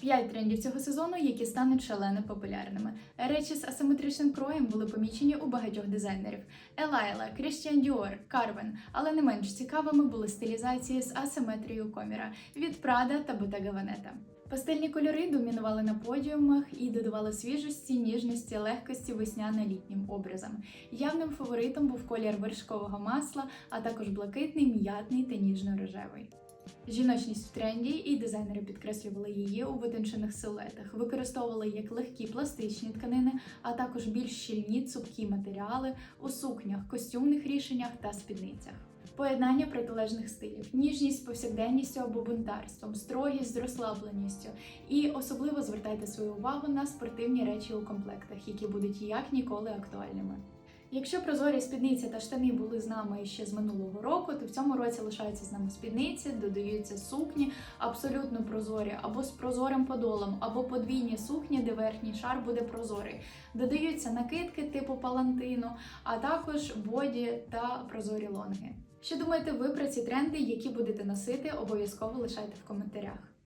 П'ять трендів цього сезону, які стануть шалено популярними. Речі з асиметричним кроєм були помічені у багатьох дизайнерів: Елайла, Крістіан Діор, Карвен. Але не менш цікавими були стилізації з асиметрією коміра від Прада та Bottega Veneta. Пастельні кольори домінували на подіумах і додавали свіжості, ніжності, легкості весняно-літнім образам. Явним фаворитом був колір вершкового масла, а також блакитний, м'ятний та ніжно-рожевий. Жіночність в тренді, і дизайнери підкреслювали її у витончених силуетах, використовували як легкі пластичні тканини, а також більш щільні цупкі матеріали у сукнях, костюмних рішеннях та спідницях. Поєднання протилежних стилів, ніжність з повсякденністю або бунтарством, строгість з розслабленістю. І особливо звертайте свою увагу на спортивні речі у комплектах, які будуть як ніколи актуальними. Якщо прозорі спідниці та штани були з нами ще з минулого року, то в цьому році лишаються з нами спідниці, додаються сукні абсолютно прозорі, або з прозорим подолом, або подвійні сукні, де верхній шар буде прозорий. Додаються накидки типу палантину, а також боді та прозорі лонги. Що думаєте ви про ці тренди, які будете носити, обов'язково лишайте в коментарях.